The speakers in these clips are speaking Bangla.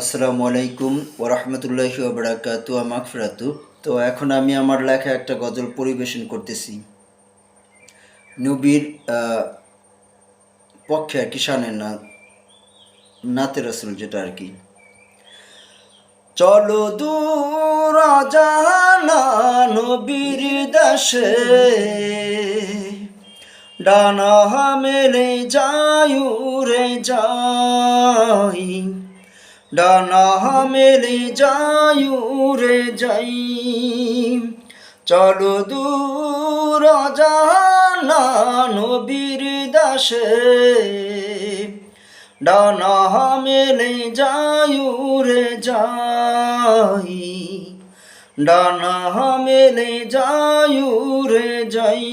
আসসালামু আলাইকুম ওরহমতুল্লাহি ওবরাকাতু মাগফিরাতু। তো এখন আমি আমার লেখা একটা গজল পরিবেশন করতেছি। নবীর পক্ষে আর কি শানের না, নাতে রসুল যেটা আর কি। চলো দূর জানা নবীর দেশে, ডানা মেলে যায়ুরে যাই। ডানা মেলে যায়ুরে যাই। চলো দূর জানা নবীর দাসে। মেলে যায়ুরে যাই। ডানা মেলে যায়ুরে যাই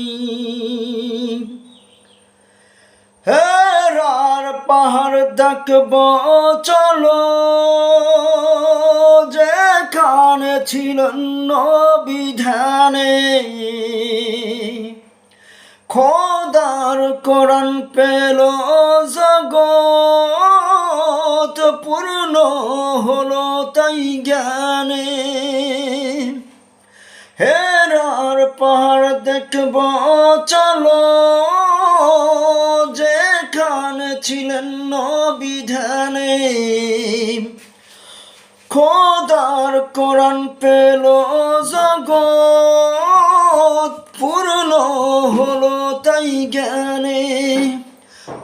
হেরার পাহাড় দেখব, চলো। যেখানে ছিল বিধানে খোদার কোরআন পেল জগৎ, পূর্ণ হলো তাই জ্ঞানে। হেরার পাহাড় দেখব, চলো। যেখানে ছিলেন বিধানে খোদার কোরআন পেল জগৎ, পূর্ণ হলো তাই জ্ঞানে।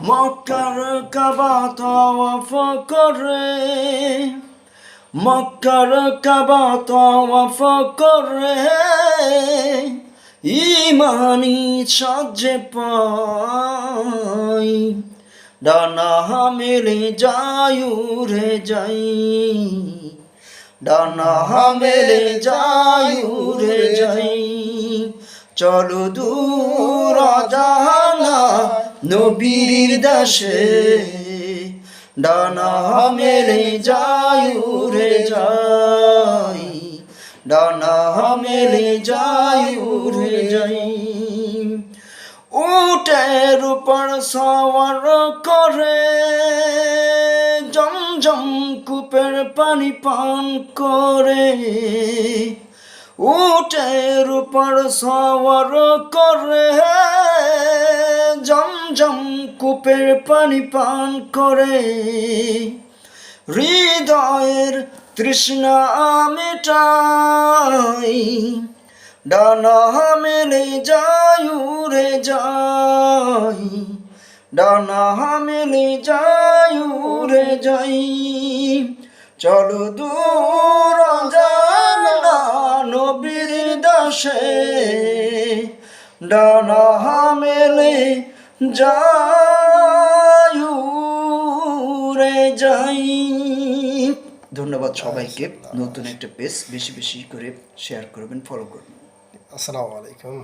মক্কার কাবা তওয়াফ করে, মক্কার কাবা তওয়াফ করে। ইমানি সাজে পাই। ডানা মেলে যায়ুরে যাই। ডানা মেলে যায়ুরে যাই। চলো দূর জানা নবীর দেশে ডানা মেলে যায়ুরে যাই। ডানা মেলে যায়ুরে যাই। উটের উপর সওয়ার করে। জমজম কূপের পানি পান করে। উটের উপর সওয়ার করে। জমজম কূপের পানি পান করে। হৃদয়ের তৃষ্ণা মেটাই। ডানা মেলে যায়ুরে যাই। ডানা মেলে যায়ুরে যাই। চলো দূর জানা নবীর দাসে। ডানা মেলে যায়ুরে যাই। ধন্যবাদ সবাইকে। নতুন একটা পেজ বেশি বেশি করে শেয়ার করবেন ফলো করবেন। আসসালামু আলাইকুম।